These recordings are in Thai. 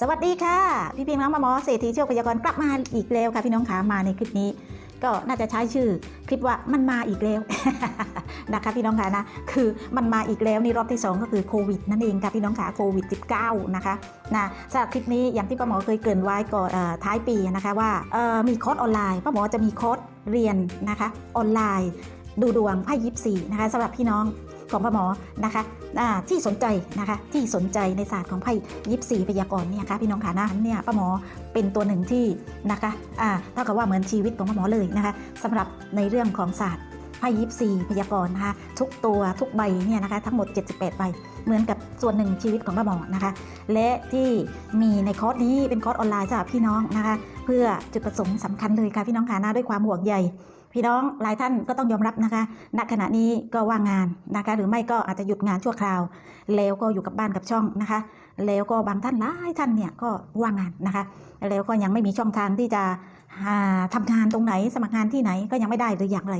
สวัสดีค่ะ พี่พิมพ์น้องมาหมอเศรษฐีโชคพยากรกลับมาอีกแล้วค่ะพี่น้องขามาในคลิปนี้ ก็น่าจะใช้ชื่อคลิปว่ามันมาอีกแล้วนะคะพี่น้องขานะคือมันมาอีกแล้วนี่รอบที่ 2 ก็คือโควิดนั่นเองค่ะพี่น้องขาโควิด -19 นะคะนะสำหรับคลิปนี้อย่างที่ป้าหมอเคยเกรินไว้ก่อนท้ายปีนะคะว่ามีคอร์สออนไลน์ป้าหมอจะมีคอร์สเรียนนะคะออนไลน์ดูดวงไพ่ยิปซีนะคะสำหรับพี่น้อง ของป้าหมอนะคะที่สนใจนะคะที่สนใจในศาสตร์ของไพ่ยิปซีพยากรณ์เนี่ยค่ะพี่น้องขานะเนี่ยป้าหมอเป็นตัวหนึ่งที่นะคะเท่ากับว่าเหมือนชีวิตของป้าหมอเลยนะคะสำหรับในเรื่องของศาสตร์ไพ่ยิปซีพยากรณ์นะคะทุกตัวทุกใบเนี่ยนะคะทั้งหมด 78 ใบ เหมือนกับส่วนหนึ่งชีวิตของป้าหมอนะคะ และที่มีในคอร์สนี้เป็นคอร์สออนไลน์สำหรับพี่น้องนะคะ เพื่อจุดประสงค์สำคัญเลยค่ะพี่น้องขานะด้วยความห่วงใย พี่น้องหลายท่านก็ต้องยอมรับนะคะ ณขณะนี้ก็ว่างงานนะคะ หรือไม่ก็อาจจะหยุดงานชั่วคราว แล้วก็อยู่กับบ้านกับช่องนะคะ แล้วก็บางท่านหลายท่านเนี่ยก็ว่างงานนะคะ แล้วก็ยังไม่มีช่องทางที่จะหาทำงานตรงไหนสมัครงานที่ไหนก็ยังไม่ได้หรืออย่างไร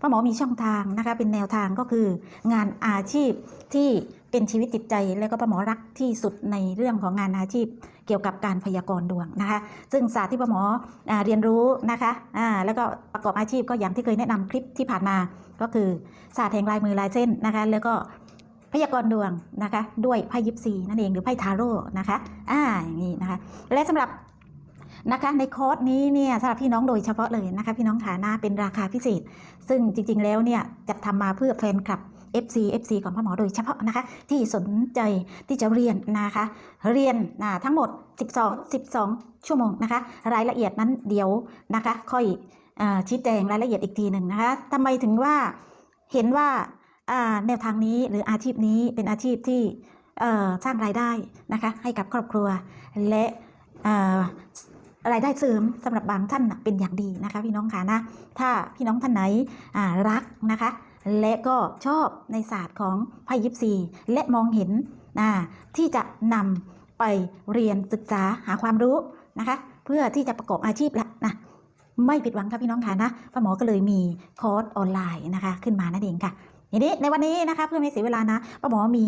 ป้าหมอมีช่องทางนะคะเป็นแนวทางก็คืองานอาชีพที่ เป็นชีวิตจิตใจแล้วก็ป้าหมอรักที่สุดในเรื่องของงานอาชีพ เกี่ยวกับการพยากรณ์ดวงนะคะ ซึ่งศาสตร์ที่ป้าหมออเรียนรู้นะคะอ่าแล้วก็ประกอบอาชีพก็อย่างที่เคยแนะนำคลิปที่ผ่านมาก็คือศาสตร์แห่งลายมือลายเส้นนะคะ แล้วก็พยากรณ์ดวงนะคะ ด้วยไพ่ยิปซีนั่นเองหรือไพ่ทาโร่นะคะอ่าอย่างนี้นะคะ และสำหรับนะคะในคอร์สนี้เนี่ยสำหรับพี่น้องโดยเฉพาะเลยนะคะ พี่น้องฐานะเป็นราคาพิเศษ ซึ่งจริงๆแล้วเนี่ยจะทำมาเพื่อแฟนคลับ FC FC ของพ่อหมอโดยเฉพาะนะคะ ที่สนใจที่จะเรียนนะคะ เรียนนะทั้งหมด 12 12 ชั่วโมงนะคะ รายละเอียดนั้นเดี๋ยวนะคะ ค่อยอชี้แจงรายละเอียดอีกทีหนึ่งนะคะทำไมถึงว่าเห็นว่าแนวทางนี้หรืออาชีพนี้เป็นอาชีพที่สร้างรายได้นะคะให้กับครอบครัวและ รายได้เสริมสำหรับบางท่านเป็นอย่างดีนะคะพี่น้องค่ะนะถ้าพี่น้องท่านไหนรักนะคะ และก็ชอบในศาสตร์ของไพ่ยิปซีและมองเห็นที่จะนำไปเรียนศึกษาหาความรู้นะคะ เพื่อที่จะประกอบอาชีพละนะไม่ผิดหวังค่ะพี่น้องค่ะนะป้าหมอก็เลยมีคอร์สออนไลน์นะคะ ขึ้นมานั่นเองค่ะ ทีนี้ในวันนี้นะคะเพื่อไม่เสียเวลานะป้าหมอมี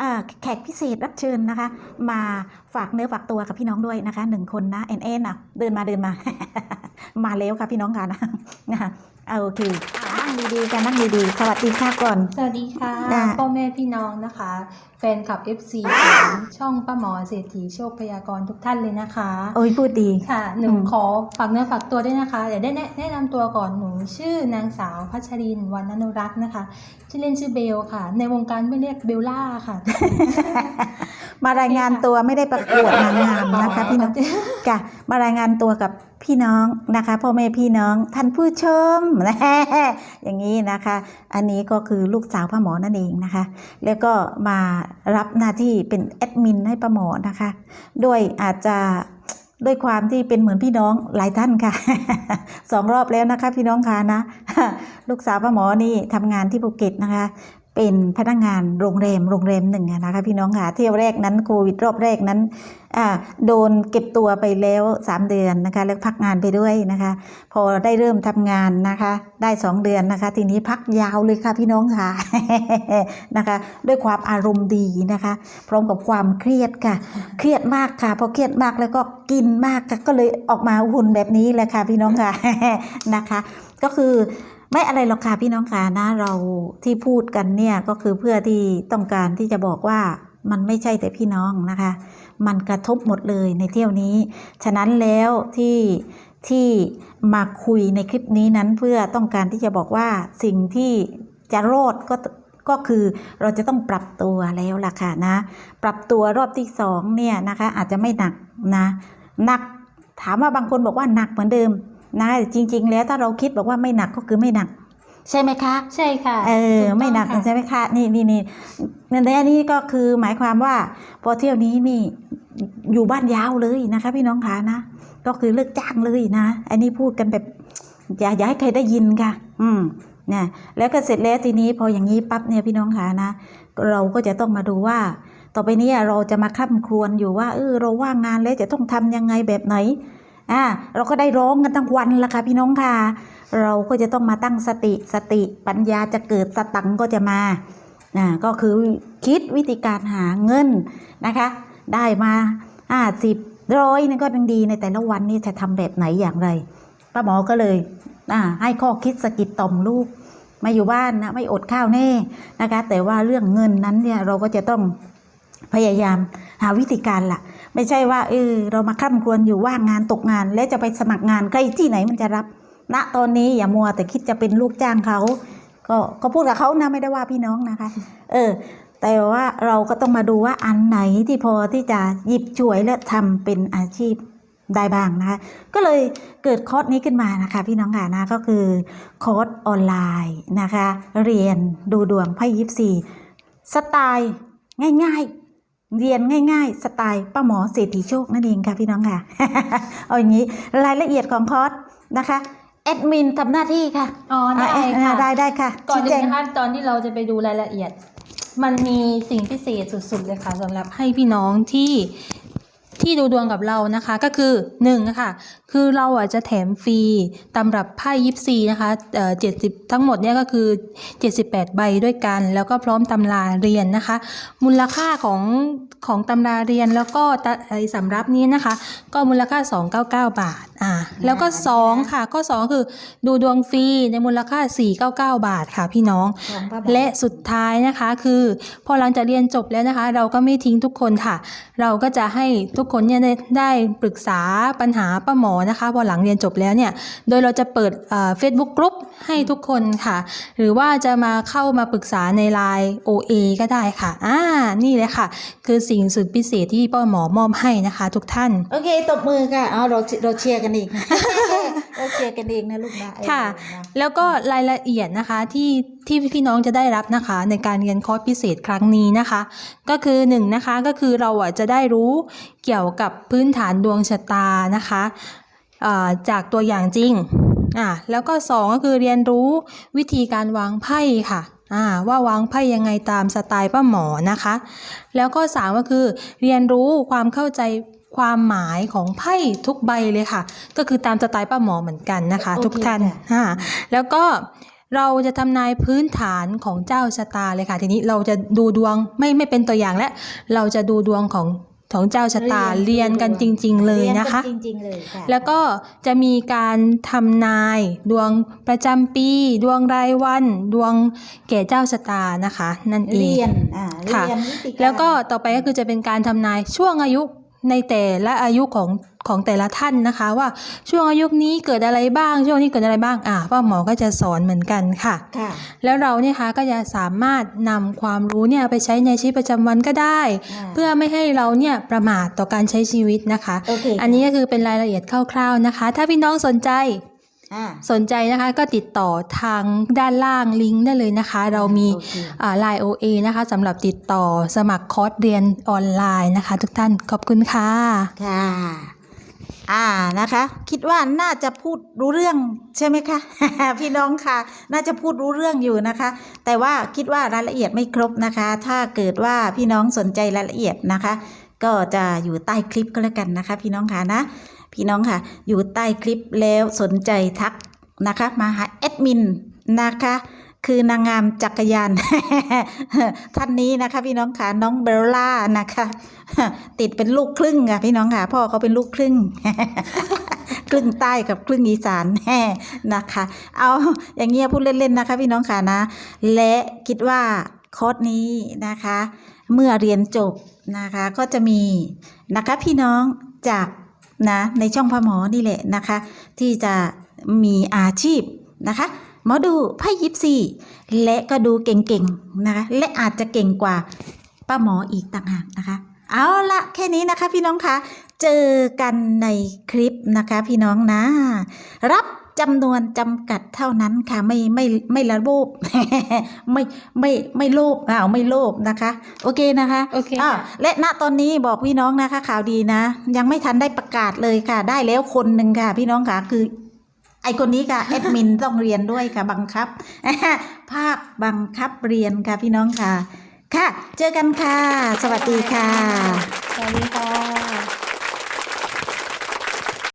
อแขกพิเศษรับเชิญนะคะ มาฝากเนื้อฝากตัวกับพี่น้องด้วยนะคะหนึ่งคนนะเอ็นเอ็นอะเดินมาเดินมา มาแล้วค่ะพี่น้องค่ะนนะคะ เอาโอเคนั่งดีๆกันนั่งดีๆสวัสดีค่ะก่อน สวัสดีค่ะจ้ะ พ่อแม่พี่น้องนะคะ แฟนคลับ FC ของช่องป้าหมอเศรษฐีโชคพยากรณ์ทุกท่านเลยนะคะ โอ้ยพูดดี ค่ะ หนูอืม ขอฝากเนื้อฝากตัวด้วยนะคะเดี๋ยวได้แนะแนะนำตัวก่อนหนูชื่อนางสาวพัชรินทร์วรรณนุรักษ์นะคะ ชื่อเล่นชื่อเบลค่ะ ในวงการไม่เรียกเบลล่าค่ะ มารายงานตัวไม่ได้ประกวดนางงามนะคะพี่น้องค่ะมารายงานตัวกับพี่น้องนะคะพ่อแม่พี่น้องท่านผู้ชมนะอย่างนี้นะคะ อันนี้ก็คือลูกสาวพ่อหมอนั่นเองนะคะ แล้วก็มารับหน้าที่เป็นแอดมินให้ป้าหมอนะคะด้วยอาจจะด้วยความที่เป็นเหมือนพี่น้องหลายท่านค่ะสองรอบแล้วนะคะพี่น้องคะนะ ลูกสาวป้าหมอนี่ทำงานที่ภูเก็ตนะคะ เป็นพนักงานโรงแรมโรงแรมหนึ่งนะคะพี่น้องค่ะเที่ยวแรกนั้นโควิดรอบแรกนั้นโดนเก็บตัวไปแล้ว 3 เดือนนะคะแล้วพักงานไปด้วยนะคะ พอได้เริ่มทำงานนะคะ ได้ 2 เดือนนะคะ ทีนี้พักยาวเลยค่ะพี่น้องค่ะนะคะ ด้วยความอารมณ์ดีนะคะ พร้อมกับความเครียดค่ะ เครียดมากค่ะพอเครียดมากแล้วก็กินมากก็เลยออกมาหุ่นแบบนี้แหละค่ะพี่น้องค่ะนะคะ ก็คือ ไม่อะไรหรอกค่ะพี่น้องค่ะนะเราที่พูดกันเนี่ยก็คือเพื่อที่ต้องการที่จะบอกว่ามันไม่ใช่แต่พี่น้องนะคะ มันกระทบหมดเลยในเที่ยวนี้ ฉะนั้นแล้วที่ที่มาคุยในคลิปนี้นั้นเพื่อต้องการที่จะบอกว่าสิ่งที่จะรอดก็ก็คือเราจะต้องปรับตัวแล้วล่ะค่ะนะ ปรับตัวรอบที่สองเนี่ยนะคะอาจจะไม่หนักนะหนักถามว่าบางคนบอกว่าหนักเหมือนเดิม นะจริง ๆ แล้วถ้าเราคิดบอกว่าไม่หนักก็คือไม่หนัก ใช่ไหมคะ ใช่ค่ะเออถูต้องไม่หนักค่ะใช่ไหมคะนี่นี่นี่ในอันนี้ก็คือหมายความว่า พอเที่ยวนี้นี่อยู่บ้านยาวเลยนะคะ พี่น้องคะนะก็คือเลิกจ้างเลยนะ อันนี้พูดกันแบบอย่าอย่าให้ใครได้ยินค่ะ อืมเนี่ยแล้วก็เสร็จแล้วทีนี้พออย่างนี้ปั๊บเนี่ยพี่น้องคะนะ เราก็จะต้องมาดูว่า ต่อไปเนี้เราจะมาคร่ำครวญอยู่ว่าเออเราว่างงานแล้วจะต้องทำยังไงแบบไหน อ่าเราก็ได้ร้องกันทั้งวันละค่ะพี่น้องค่ะ เราก็จะต้องมาตั้งสติสติปัญญาจะเกิดสตังก็จะมาอ่าก็คือคิดวิธีการหาเงินนะคะ ได้มาห้าสิบร้อยนี่ก็ยังดีในแต่ละวันนี่จะทำแบบไหนอย่างไรป้าหมอก็เลยอ่าให้ข้อคิดสะกิดต่อมลูกมาอยู่บ้านนะไม่อดข้าวแน่นะคะ แต่ว่าเรื่องเงินนั้นเนี่ยเราก็จะต้องพยายามหาวิธีการละ ไม่ใช่ว่าเออเรามาคร่ำครวญอยู่ว่างงานตกงาน แล้วจะไปสมัครงานใครที่ไหนมันจะรับ ณตอนนี้อย่ามัวแต่คิดจะเป็นลูกจ้างเขา ก็ก็พูดกับเขานะไม่ได้ว่าพี่น้องนะคะ เออ แต่ว่าเราก็ต้องมาดูว่าอันไหนที่พอที่จะหยิบฉวยและทำเป็นอาชีพได้บ้างนะคะ ก็เลยเกิดคอร์สนี้ขึ้นมานะคะพี่น้องค่ะนะก็คือคอร์สออนไลน์นะคะ เรียนดูดวงไพ่ยิปซีสไตล์ง่าย ๆ เรียนง่ายๆ สไตล์ป้าหมอเศรษฐีโชคนั่นเองค่ะพี่น้องค่ะ เอาอย่างนี้รายละเอียดของคอร์สนะคะแอดมินทำหน้าที่ค่ะอ๋อได้อ่าค่ะได้ได้ค่ะก่อนชี้อื่แจนงนะคะตอนที่เราจะไปดูรายละเอียด มันมีสิ่งพิเศษสุดๆเลยค่ะสำหรับให้พี่น้องที่ ที่ดูดวงกับเรานะคะก็คือหนึ่งนะคะคือเราอะจะแถมฟรีตำรับไพ่ยิปซีนะคะเอ่อเจ็ดสิบทั้งหมดเนี่ยก็คือ 78 ใบด้วยกัน แล้วก็พร้อมตำราเรียนนะคะ มูลค่าของของตำราเรียนแล้วก็ตะไอ้สำรับนี้นะคะ ก็มูลค่า 299 บาทอ่าแล้วก็ 2 ค่ะข้อ2คือดูดวงฟรีในมูลค่า 499 บาทค่ะพี่น้องของป้าหมอและสุดท้ายนะคะคือ พอหลังจากเรียนจบแล้วนะคะ เราก็ไม่ทิ้งทุกคนค่ะ เราก็จะให้ทุกคนเนี่ยได้ได้ปรึกษาปัญหาป้าหมอนะคะพอหลังเรียนจบแล้วเนี่ยโดยเราจะเปิดเฟซบุ๊กกรุ๊ปให้ทุกคนค่ะ หรือว่าจะมาเข้ามาปรึกษาในไลน์ OA ก็ได้ค่ะอ่านี่เลยค่ะ คือสิ่งสุดพิเศษที่ป้าหมอมอบให้นะคะ ทุกท่าน โอเค ตบมือค่ะ เอาเราเราเชียร์กันอีก นะเราเชียร์กันเองนะลูกนะค่ะเออนะแล้วก็รายละเอียดนะคะที่ที่พี่น้องจะได้รับนะคะ ในการเรียนคอร์สพิเศษครั้งนี้นะคะ ก็คือหนึ่งนะคะก็คือเราอะจะได้รู้เกี่ยวกับพื้นฐานดวงชะตานะคะอ่าจากตัวอย่างจริงอ่าแล้วก็สองก็คือเรียนรู้วิธีการวางไพ่ค่ะอ่าว่าวางไพ่ยังไงตามสไตล์ป้าหมอนะคะ แล้วก็สามก็คือเรียนรู้ความเข้าใจ ความหมายของไพ่ทุกใบเลยค่ะ ก็คือตามสไตล์ป้าหมอเหมือนกันนะคะโอเคทุกท่านค่ะอ่าแล้วก็เราจะทำนายพื้นฐานของเจ้าชะตาเลยค่ะ ทีนี้เราจะดูดวงไม่ไม่เป็นตัวอย่างและเราจะดูดวงของของเจ้าชะตาเรียนกันจริง ๆ เลยนะคะเรียจริงๆเลยค่ะแล้วก็จะมีการทำนายดวงประจำปี ดวงรายวัน ดวงแก่เจ้าชะตานะคะ นั่นเองเรียนอ่าค่ะเรียนวิธีารแล้วก็ต่อไปก็คือจะเป็นการทำนายช่วงอายุ ในแต่ละอายุของของแต่ละท่านนะคะ ว่าช่วงอายุนี้เกิดอะไรบ้าง ช่วงนี้เกิดอะไรบ้างอ่าป้าหมอก็จะสอนเหมือนกันค่ะค่ะแล้วเราเนี่ยคะก็จะสามารถนำความรู้เนี่ยไปใช้ในชีวิตประจำวันก็ได้อ่าเพื่อไม่ให้เราเนี่ยประมาทต่อการใช้ชีวิตนะคะโอเคอันนี้ก็คือเป็นรายละเอียดคร่าวๆนะคะ ถ้าพี่น้องสนใจอ่า สนใจนะคะก็ติดต่อทางด้านล่างลิงก์ได้เลยนะคะ เรามีโอเคไลน์ OA นะคะสำหรับติดต่อสมัครคอร์สเรียนออนไลน์นะคะ ทุกท่านขอบคุณค่ะค่ะอ่านะคะ คิดว่าน่าจะพูดรู้เรื่องใช่ไหมคะ พี่น้องค่ะ น่าจะพูดรู้เรื่องอยู่นะคะ แต่ว่าคิดว่ารายละเอียดไม่ครบนะคะ ถ้าเกิดว่าพี่น้องสนใจรายละเอียดนะคะ ก็จะอยู่ใต้คลิปก็แล้วกันนะคะ พี่น้องค่ะนะ พี่น้องค่ะ อยู่ใต้คลิปแล้วสนใจทักนะคะ มาหาแอดมินนะคะคือนางงามจักรยาน ท่านนี้นะคะ พี่น้องค่ะน้องเบลล่านะคะ ติดเป็นลูกครึ่งค่ะพี่น้องค่ะพ่อเขาเป็นลูกครึ่ง ครึ่งใต้กับครึ่งอีสานแม่นะคะ เอาอย่างเงี้ยพูดเล่นๆนะคะ พี่น้องค่ะนะ และคิดว่าคอร์สนี้นะคะ เมื่อเรียนจบนะคะ ก็จะมีนะคะพี่น้องจาก นะในช่องพ่อหมอนี่แหละนะคะ ที่จะมีอาชีพนะคะหมอดูไพ่ยิปซีและก็ดูเก่งๆนะคะและอาจจะเก่งกว่าป้าหมออีกต่างหากนะคะ เอาละแค่นี้นะคะพี่น้องคะเจอกันในคลิปนะคะพี่น้องนะ รับ จำนวนจำกัดเท่านั้นค่ะไม่ไม่ไม่ละโลภไม่ไม่ไม่โลภอ้าวไม่โลภนะคะ โอเคนะคะโอเคอ่าค่ะและณตอนนี้บอกพี่น้องนะคะ ข่าวดีนะ ยังไม่ทันได้ประกาศเลยค่ะ ได้แล้วคนหนึ่งค่ะ พี่น้องค่ะคือไอคนนี้ค่ะแอดมินต้องเรียนด้วยค่ะบังคับ ภาคบังคับเรียนค่ะพี่น้องค่ะ ค่ะ เจอกันค่ะ สวัสดีค่ะ สวัสดีค่ะ